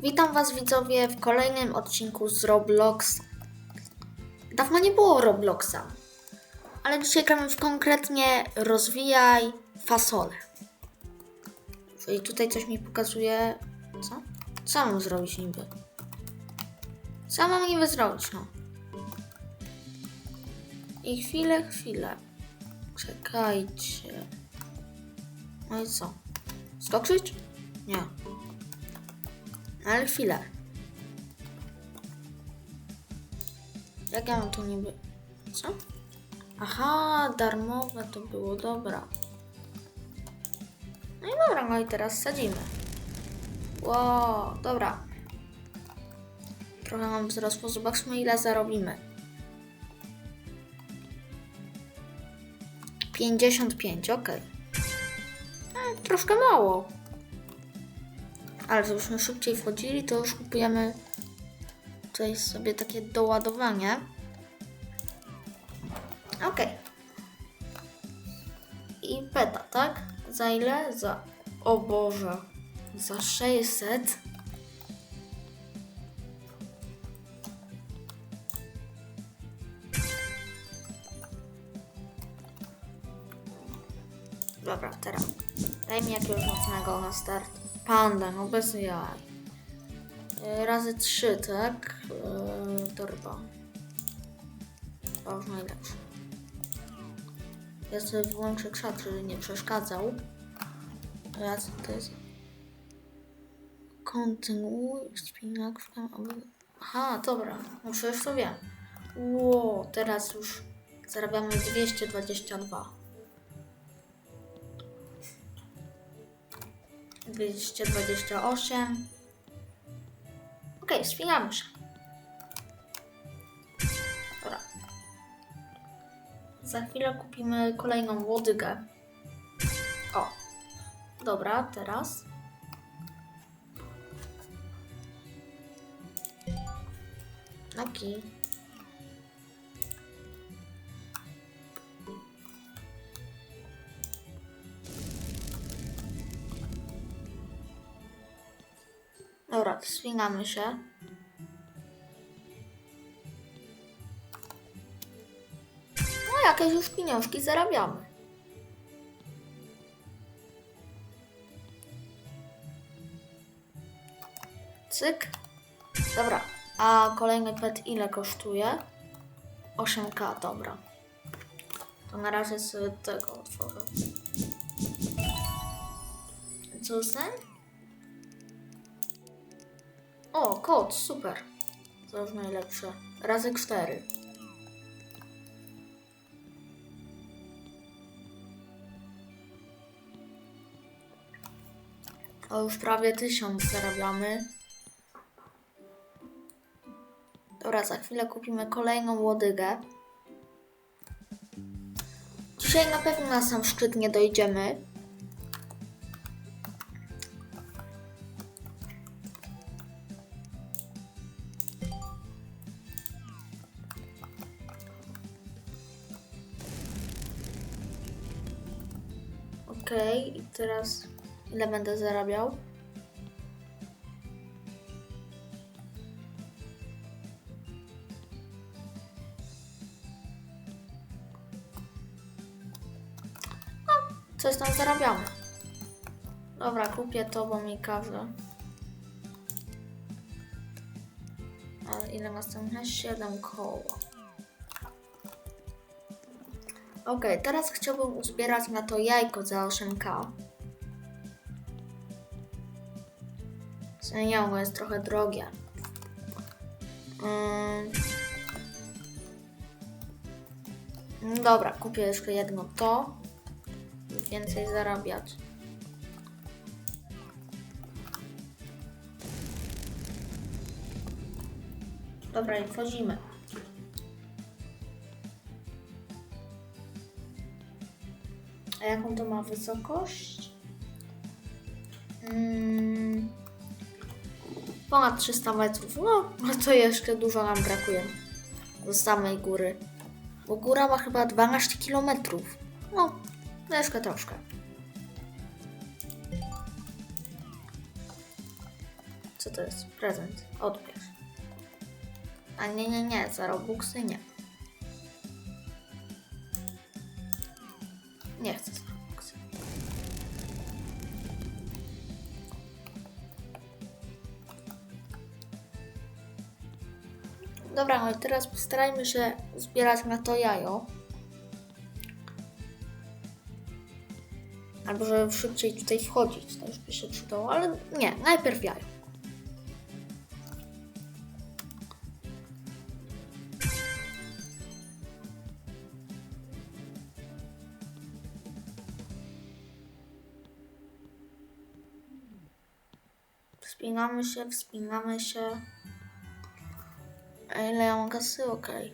Witam Was widzowie w kolejnym odcinku z Roblox. Dawno nie było Robloxa, ale dzisiaj gramy w konkretnie rozwijaj fasolę. I tutaj coś mi pokazuje. Co? Co mam zrobić niby? Co mam niby zrobić, no? I chwilę, chwilę. Czekajcie. No i co? Skoczyć? Nie. Ale chwilę. Jak ja mam tu niby... Co? Aha, darmowe to było, dobra. No i dobra, no i teraz sadzimy. Wow, dobra. Trochę mam wzrosło, zobaczmy ile zarobimy. 55, ok. Hmm, troszkę mało. Ale żebyśmy szybciej wchodzili, to już kupujemy tutaj sobie takie doładowanie. Ok. I beta, tak? Za ile? Za... O Boże. Za 600? Dobra, teraz. Daj mi jakiegoś mocnego na start. Panda, no bez jaj. E, Razy trzy, tak? Eee, torba. To już najlepsze. Ja sobie wyłączę czat, żeby nie przeszkadzał. Ja co to jest? Kontynuuj, spinak, Aha, dobra. No przecież to wiem. Ło, teraz już zarabiamy 222. 228. Ok, spinamy się. Dobra. Za chwilę kupimy kolejną łodygę. O. Dobra, teraz. Taki. Dobra, swingamy się. No jakieś już pieniążki zarabiamy. Cyk. Dobra, a kolejny pet ile kosztuje? 8k, dobra. To na razie sobie tego otworzę. Co? O, kod, super. To już najlepsze. Razy cztery. O, już prawie tysiąc zarabiamy. Dobra, za chwilę kupimy kolejną łodygę. Dzisiaj na pewno na sam szczyt nie dojdziemy. Ile będę zarabiał? No, coś tam zarabiamy. Dobra, kupię to, bo mi każe. Ale ile następne? 7 koła. Ok, teraz chciałbym uzbierać na to jajko za 8k. Seniało jest trochę drogie. Mm. Mm, Dobra, kupię jeszcze jedno to. Więcej zarabiać. Dobra, i wchodzimy. A jaką to ma wysokość? Mm, ponad 300 metrów. No, to jeszcze dużo nam brakuje do samej góry. Bo góra ma chyba 12 kilometrów. No, troszkę, troszkę. Co to jest? Prezent. Odbierz. A nie, nie, nie, za Robuxy. Nie teraz postarajmy się zbierać na to jajo. Albo żeby szybciej tutaj wchodzić, to już by się przydało, ale nie, najpierw jajo. Wspinamy się, wspinamy się. A ja mam kasy? Okej.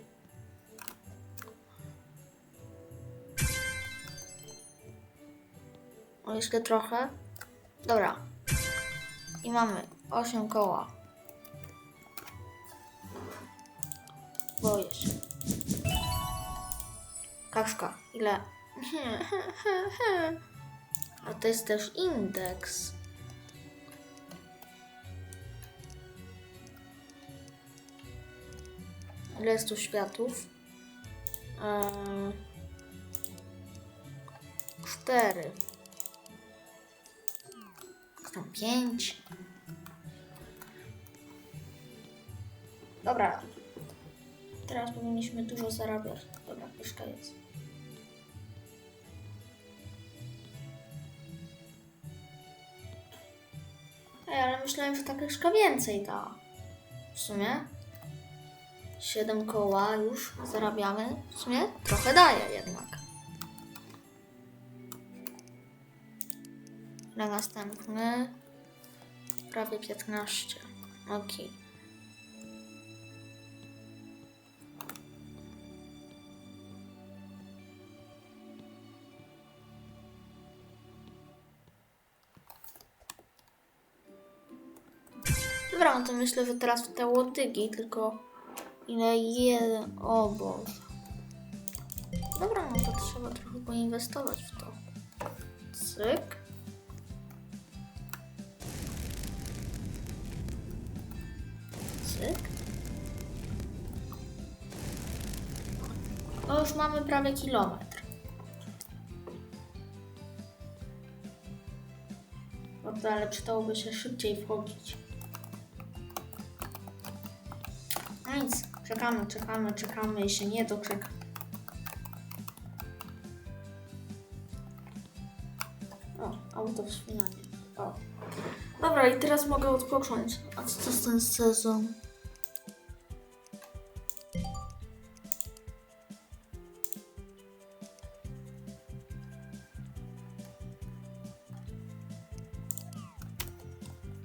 O, jeszcze trochę. Dobra. I mamy 8 koła. Boję się. Kaszka, ile? A to jest też indeks. Ile jest tu światów? Cztery. Tam pięć. Dobra. Teraz powinniśmy dużo zarabiać. Dobra, pyszka jest. Ej, ale myślałem, że ta pyszka więcej da. W sumie. 7 koła już zarabiamy. W sumie trochę daje jednak. Na następny prawie 15. Ok. Dobra, no to myślę, że teraz w te łotygi, tylko ile jeden... O Boże. Dobra, no to trzeba trochę poinwestować w to. Cyk. Cyk. No już mamy prawie kilometr. Dobrze, ale przydałoby się szybciej wchodzić. No nic, czekamy, czekamy, czekamy i się nie doczeka. O, auto wspinanie. O. Dobra, i teraz mogę odpocząć. A co to jest ten sezon?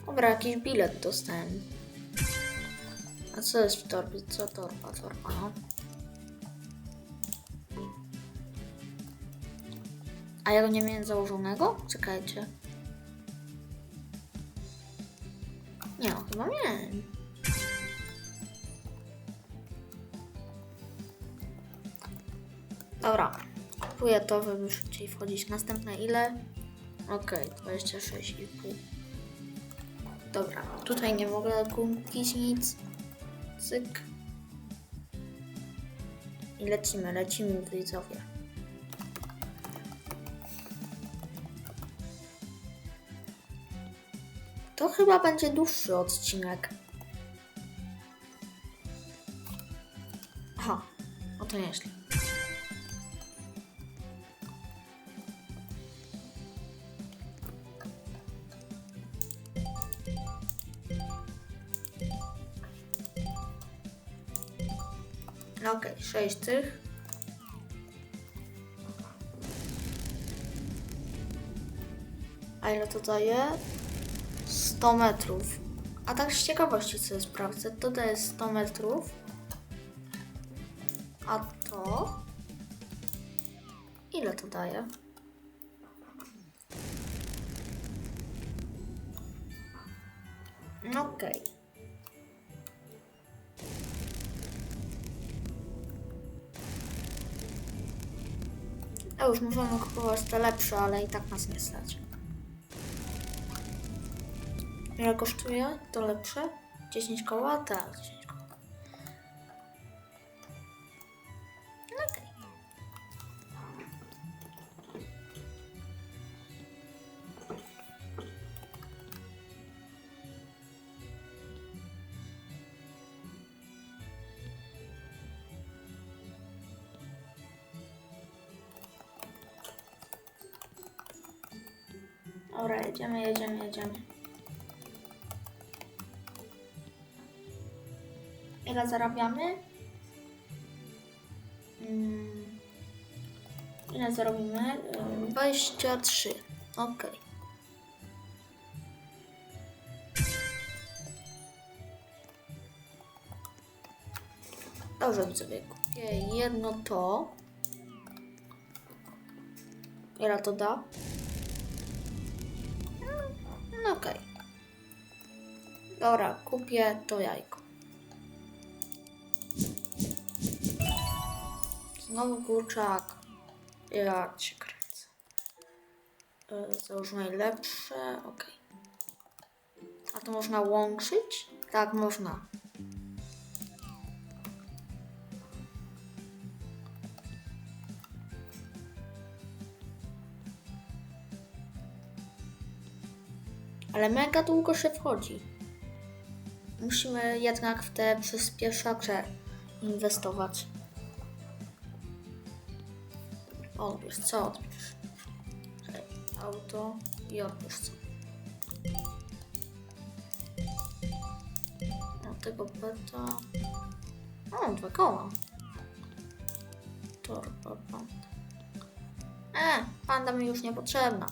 Dobra, jakiś bilet dostałem. Co jest w torbie? Co torba? Torba, no. A ja go nie miałem założonego? Czekajcie. Nie, no, chyba miałem. Dobra. Kupuję to, żeby szybciej wchodzić. Następne ile? Okej, 26,5. Dobra, tutaj nie mogę kupić nic. Cyk. I lecimy, lecimy widzowie. To chyba będzie dłuższy odcinek. Aha, o to. 6 tych. A ile to daje? 100 metrów. A tak z ciekawości sobie sprawdzę. To daje 100 metrów. A to? Ile to daje? No Okej. Okay. A już możemy kupować te lepsze, ale i tak nas nie stać. Ile kosztuje? To lepsze? 10 koła? Tak, Dobra, jedziemy, jedziemy, jedziemy. Ile zarabiamy? Mm, ile zarobimy? Ym, 23. Ok. Dobrze, widzowie, kupię jedno to. Ile to da? Dobra, kupię to jajko. Znowu kurczak. Ja cię kręcę. Yy, Załóż najlepsze. Okej. A to można łączyć? Tak, można. Ale mega długo się wchodzi. Musimy jednak w te przyspieszacze inwestować. Odbierz, co odbierz? Auto i odbierz co. No tego beta. O, dwa koła. Torba panda. E, panda mi już niepotrzebna.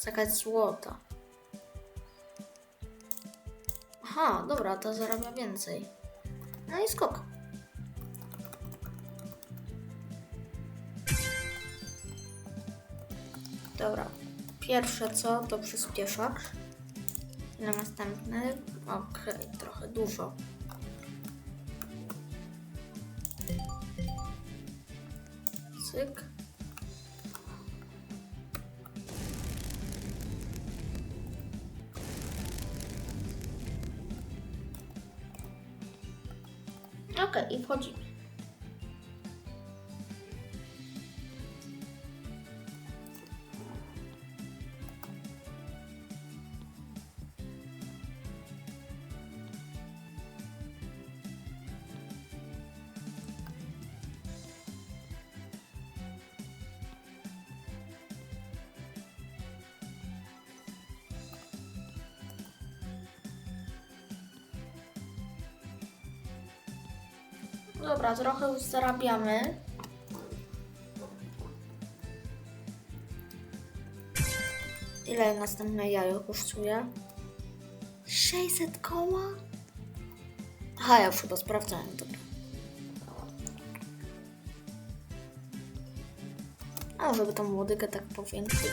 Zakaz złota. Aha, dobra, to zarabia więcej. No i skok. Dobra. Pierwsze co to przyspieszacz. Na następny. Okej, trochę dużo. Cyk. Okej, i wchodzimy. Trochę zarabiamy. Ile następne jajo kosztuje? 600 koła? Aha, ja już chyba sprawdzałem, dobra. A, żeby tą łodygę tak powiększyć.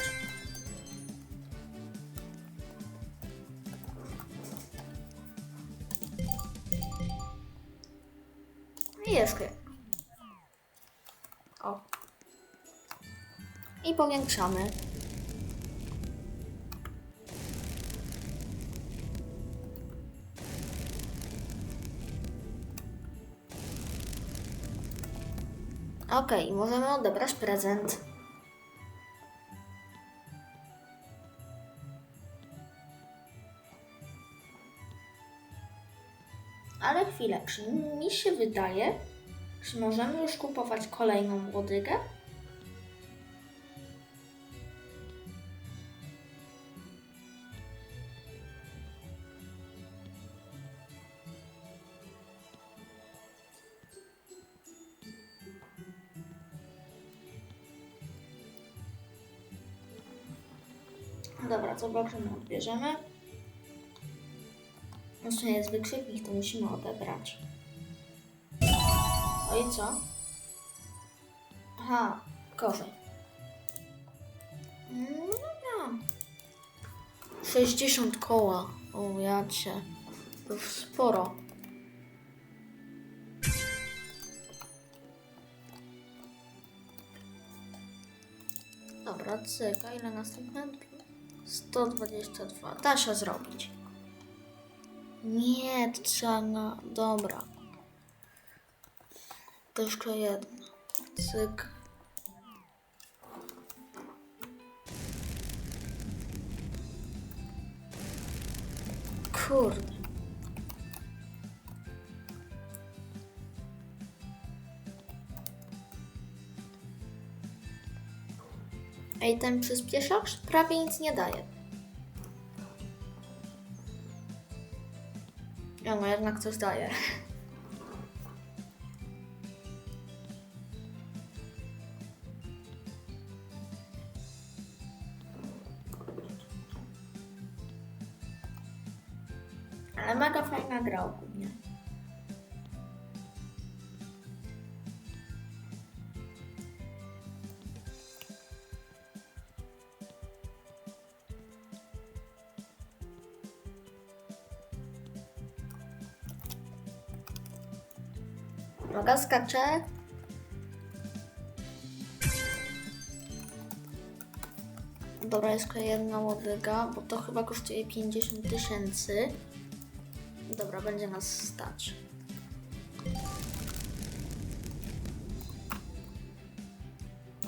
Jeszcze. O. I powiększamy. Okej, możemy odebrać prezent. Ale chwilę, mi się wydaje, czy możemy już kupować kolejną łodygę? Dobra, zobaczymy, odbierzemy. Jeszcze jest wykrzyknik, to musimy odebrać. O i co? Aha, gorzej. Mm, Dobra. 60 koła. O, ja cię. To sporo. Dobra, cyk. Ile następne? 122. Da się zrobić. Nie, to trzeba na... Dobra. To jeszcze jedno. Cyk. Kurde. Ej, ten przyspieszacz prawie nic nie daje. Ja no jednak coś daje. Ale mega fajna gra ogólnie. Noga skacze. Dobra, jest jedna łodyga, bo to chyba kosztuje 50 tysięcy. Dobra, będzie nas stać.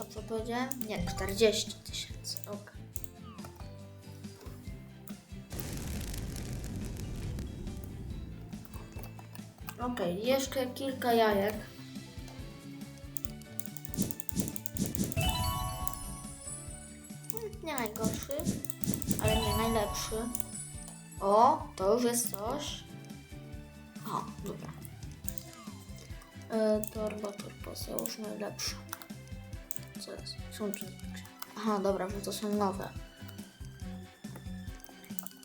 A co powiedziałem? Nie, 40 tysięcy. Ok. Okej, jeszcze kilka jajek. Nie najgorszy, ale nie najlepszy. O, to już jest coś. O, dobra. E, torba, torba, najlepsze. Co jest? Są czy Aha, dobra, bo to są nowe.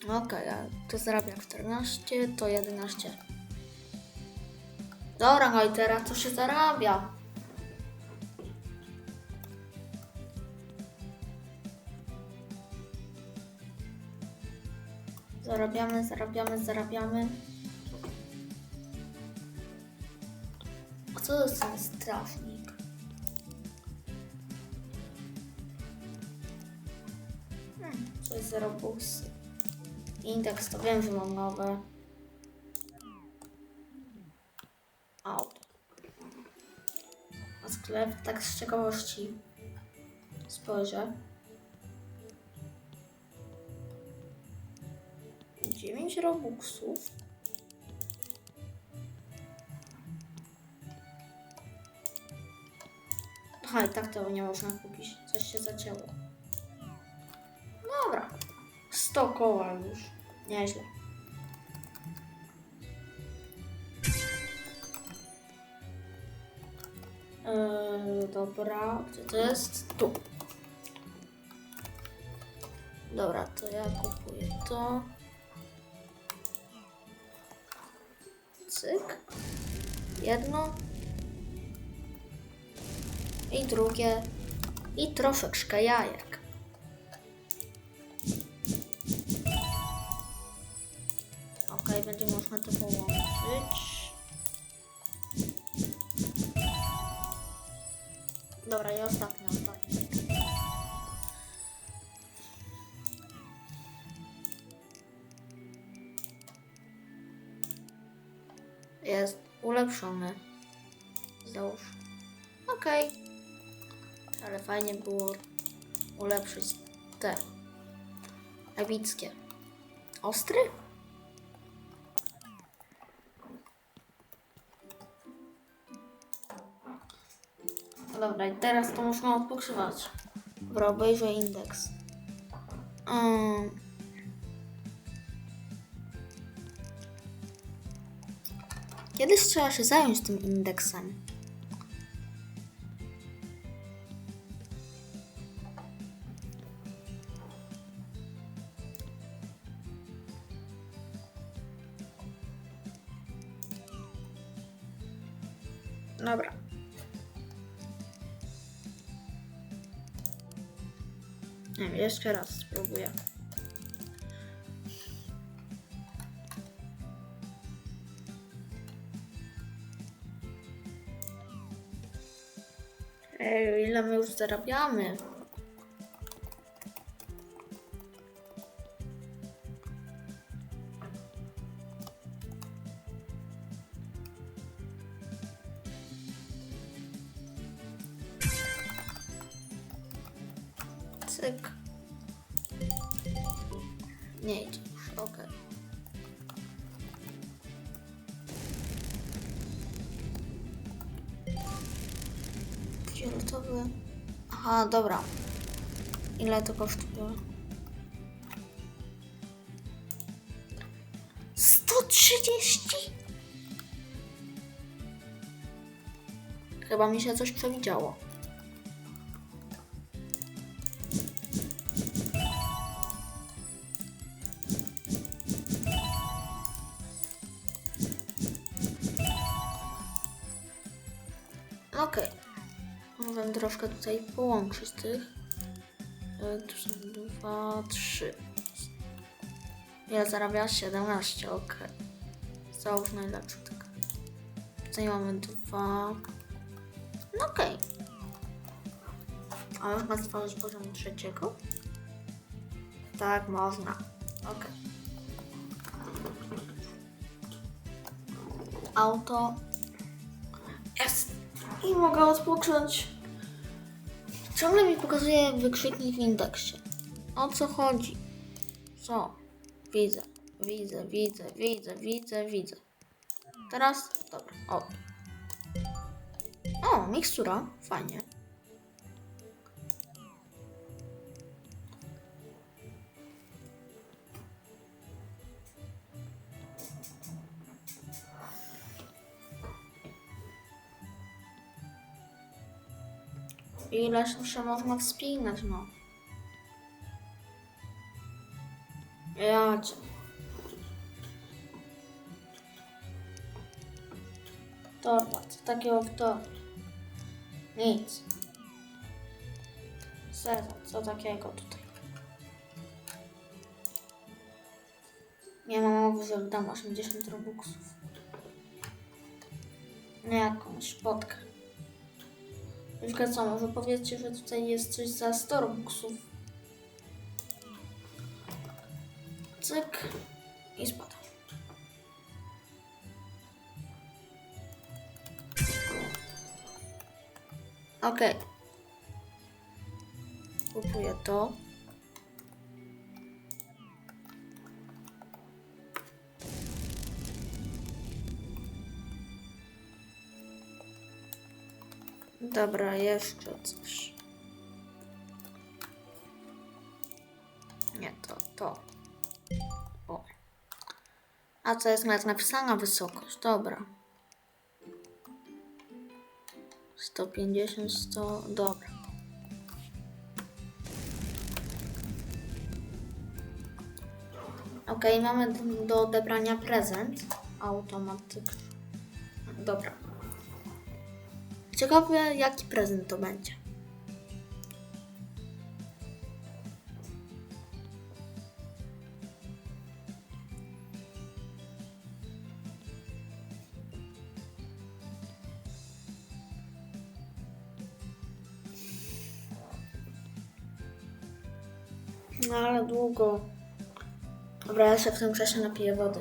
Okej, a to zarabia 14, to 11. Dobra, no i teraz to się zarabia. Zarabiamy, zarabiamy, zarabiamy. Co to ten strażnik? Hmm, coś z Robuxy. Indeks to wiem, że mam nowe. Auto. A sklep, tak z ciekawości spojrzę. 9 robuxów. Aha, i tak tego nie można kupić. Coś się zacięło. Dobra. 100 koła już. Nieźle. Yy, dobra, gdzie to jest? Tu. Dobra, to ja kupuję to. Cyk. Jedno. I drugie. I troszeczkę jajek. Ok, będzie można to połączyć. Dobra, i ostatnie, ostatnie. Jest ulepszony. Ale fajnie było ulepszyć te epickie. Ostry? Dobra, i teraz to można odpoczywać. Dobra, obejrzę indeks. Um. Kiedyś trzeba się zająć tym indeksem. Nie jeszcze raz spróbuję. Ej, ile my już zarabiamy? Dobra. Ile to kosztuje? 130? Chyba mi się coś przewidziało. Troszkę tutaj połączyć tych. E, Tu są dwa, trzy. Ile zarabia? 17, ok. Załóż najlepszy tak. Tutaj mamy dwa. No okej. A można stworzyć poziom trzeciego? Tak, można. Ok. Auto. Jest. I mogę odpocząć. Ciągle mi pokazuje wykrzyknik w indeksie. O co chodzi? Co? Widzę, widzę, widzę, widzę, widzę, widzę. Teraz? Dobra, o. O, mikstura, fajnie. Ileż się można wspinać, no. Ja cię. Torba, co takiego w to? Nic. Sezon, co takiego tutaj? Nie mam mowy, że wydam 80 robuxów. Nie jakąś Tylko co, może powiedzcie, że tutaj jest coś za 100 robuxów. Cyk. I spada. Okej. Kupuję to. Dobra, jeszcze coś. Nie, to, to. O. A co jest nawet napisana wysokość? Dobra. 150, 100, dobra. Ok, mamy do odebrania prezent. Automatyk. Dobra. Ciekawe, jaki prezent to będzie. No ale długo. Dobra, ja się w tym czasie napiję wody.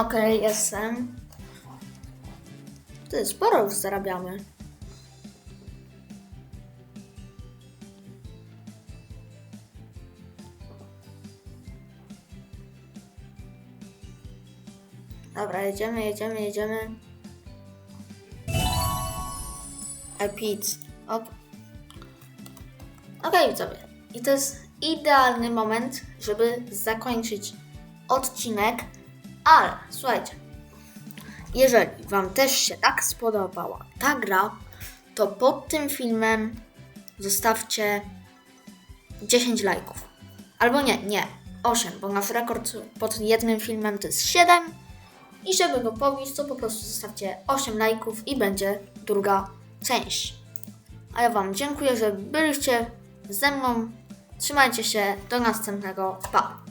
Okej, jestem. Ty, sporo już zarabiamy. Dobra, jedziemy, jedziemy, jedziemy. Epic. Ok. Okej, widzowie. I to jest idealny moment, żeby zakończyć odcinek. Ale słuchajcie, jeżeli Wam też się tak spodobała ta gra, to pod tym filmem zostawcie 10 lajków. Albo nie, nie, 8, bo nasz rekord pod jednym filmem to jest 7. I żeby go pobić, to po prostu zostawcie 8 lajków i będzie druga część. A ja Wam dziękuję, że byliście ze mną. Trzymajcie się, do następnego. Pa!